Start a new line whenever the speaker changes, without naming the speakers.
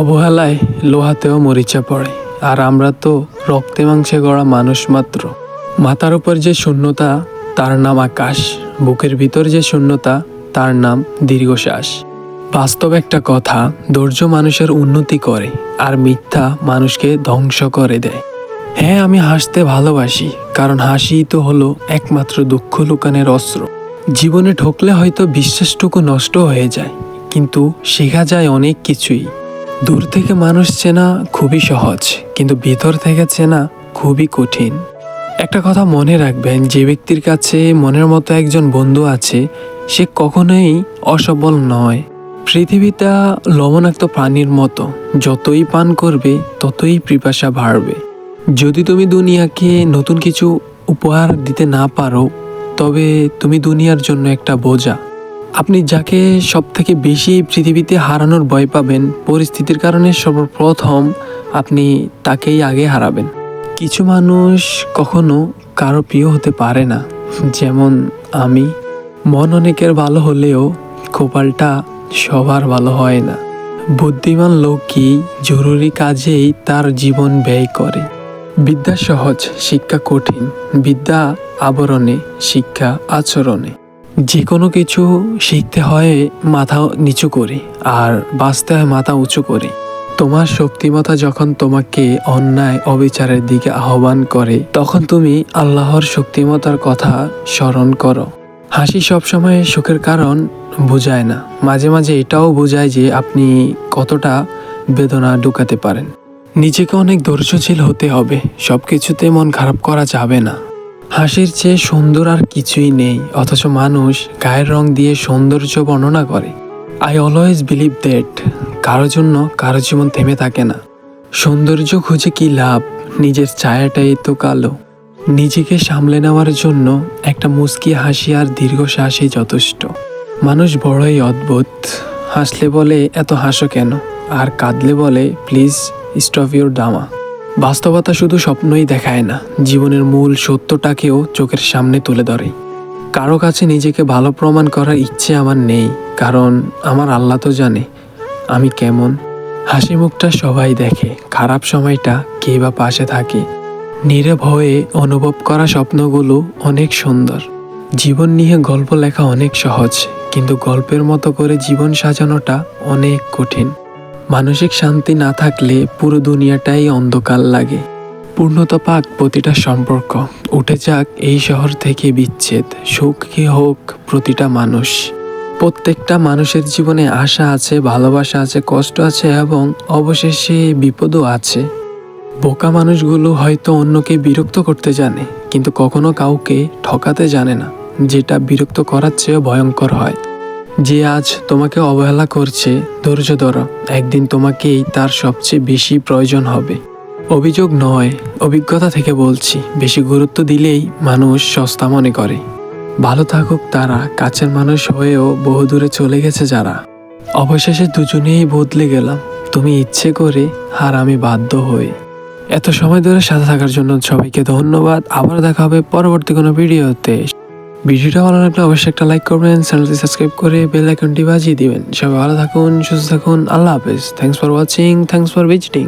অবহেলায় লোহাতেও মরিচা পড়ে, আর আমরা তো রক্তে মাংসে গড়া মানুষ মাত্র। মাথার উপর যে শূন্যতা, তার নাম আকাশ। বুকের ভিতর যে শূন্যতা, তার নাম দীর্ঘশ্বাস। বাস্তব একটা কথা ধৈর্য মানুষের উন্নতি করে, আর মিথ্যা মানুষকে ধ্বংস করে দেয়। হ্যাঁ আমি হাসতে ভালোবাসি, কারণ হাসি তো হলো একমাত্র দুঃখ লুকানের অস্ত্র। জীবনে ঠকলে হয়তো বিশ্বাসটুকু নষ্ট হয়ে যায়, কিন্তু শেখা যায় অনেক কিছুই। দূর থেকে মানুষ চেনা খুবই সহজ, কিন্তু ভিতর থেকে চেনা খুবই কঠিন। একটা কথা মনে রাখবেন, যে ব্যক্তির কাছে মনের মতো একজন বন্ধু আছে, সে কখনোই অসবল নয়। পৃথিবীটা লবণাক্ত প্রাণীর মতো, যতই পান করবে, ততই পিপাসা বাড়বে। যদি তুমি দুনিয়াকে নতুন কিছু উপহার দিতে না পারো, তবে তুমি দুনিয়ার জন্য একটা বোঝা। আপনি যাকে সব থেকে বেশি এই পৃথিবীতে হারানোর ভয় পাবেন, পরিস্থিতির কারণে সর্বপ্রথম আপনি তাকেই আগে হারাবেন। কিছু মানুষ কখনো কারও প্রিয় হতে পারে না, যেমন আমি। মন অনেকের ভালো হলেও কপালটা সবার ভালো হয় না। বুদ্ধিমান লোকই জরুরি কাজেই তার জীবন ব্যয় করে। বিদ্যা সহজ, শিক্ষা কঠিন। বিদ্যা আবরণে, শিক্ষা আচরণে। যে কোনো কিছু শিখতে হয় মাথা নিচু করে আর বাঁচতে হয় মাথা উঁচু করে। তোমার শক্তিমতা যখন তোমাকে অন্যায়, অবিচারের দিকে আহ্বান করে, তখন তুমি আল্লাহর শক্তিমতার কথা স্মরণ করো। হাসি সবসময় সুখের কারণ বোঝায় না। মাঝে মাঝে এটাও বোঝায় যে আপনি কতটা বেদনা ঢুকাতে পারেন। নিজেকে অনেক ধৈর্যশীল হতে হবে। সব কিছুতে মন খারাপ করা যাবে না। হাসির চেয়ে সুন্দর আর কিছুই নেই, অথচ মানুষ গায়ের রং দিয়ে সৌন্দর্য বর্ণনা করে। আই অলওয়েজ বিলিভ দ্যাট কারোর জন্য কারও জীবন থেমে থাকে না। সৌন্দর্য খুঁজে কি লাভ? নিজের ছায়াটাই তো কালো। নিজেকে সামলে নেওয়ার জন্য একটা মুস্কি হাসি আর দীর্ঘশ্বাসই যথেষ্ট। মানুষ বড়ই অদ্ভুত। হাসলে বলে, এত হাসো কেন? আর কাঁদলে বলে, প্লিজ স্টপ ইউর ডামা বাস্তবতা শুধু স্বপ্নই দেখায় না, জীবনের মূল সত্যটাকেও চোখের সামনে তুলে ধরে। কারও কাছে নিজেকে ভালো প্রমাণ করার ইচ্ছে আমার নেই, কারণ আমার আল্লাহ তো জানে আমি কেমন। হাসি মুখটা সবাই দেখে, খারাপ সময়টা কে বা পাশে থাকে। নীরবে অনুভব করা স্বপ্নগুলো অনেক সুন্দর। জীবন নিয়ে গল্প লেখা অনেক সহজ, কিন্তু গল্পের মতো করে জীবন সাজানোটা অনেক কঠিন। মানসিক শান্তি না থাকলে পুরো দুনিয়াটাই অন্ধকার লাগে। পূর্ণতা পাক প্রতিটা সম্পর্ক। উঠে যাক এই শহর থেকে বিচ্ছেদ। সুখী হোক প্রতিটা মানুষ। প্রত্যেকটা মানুষের জীবনে আশা আছে, ভালোবাসা আছে, কষ্ট আছে এবং অবশেষে বিপদও আছে। বোকা মানুষগুলো হয়তো অন্যকে বিরক্ত করতে জানে, কিন্তু কখনো কাউকে ঠকাতে জানে না। যেটা বিরক্ত করার চেয়েও ভয়ঙ্কর হয়। যে আজ তোমাকে অবহেলা করছে, ধৈর্য ধরো। একদিন তোমাকেই তার সবচেয়ে বেশি প্রয়োজন হবে। অভিযোগ নয়, অভিজ্ঞতা থেকে বলছি। বেশি গুরুত্ব দিলেই মানুষ সস্তা মনে করে। ভালো থাকুক তারা, কাছের মানুষ হয়েও বহুদূরে চলে গেছে যারা। অবশেষে দুজনেই বদলে গেলাম। তুমি ইচ্ছে করে আর আমি বাধ্য হই। এত সময় ধরে সাথে থাকার জন্য সবাইকে ধন্যবাদ। আবার দেখা হবে পরবর্তী কোনো ভিডিওতে। ভিডিওটা ভালো লাগলে অবশ্যই একটা লাইক করবেন চ্যানেলটি সাবস্ক্রাইব করে বেল আইকনটি বাজিয়ে দিবেন। সবাই ভালো থাকুন, সুস্থ থাকুন, আল্লাহ হাফেজ। Thanks for watching thanks for visiting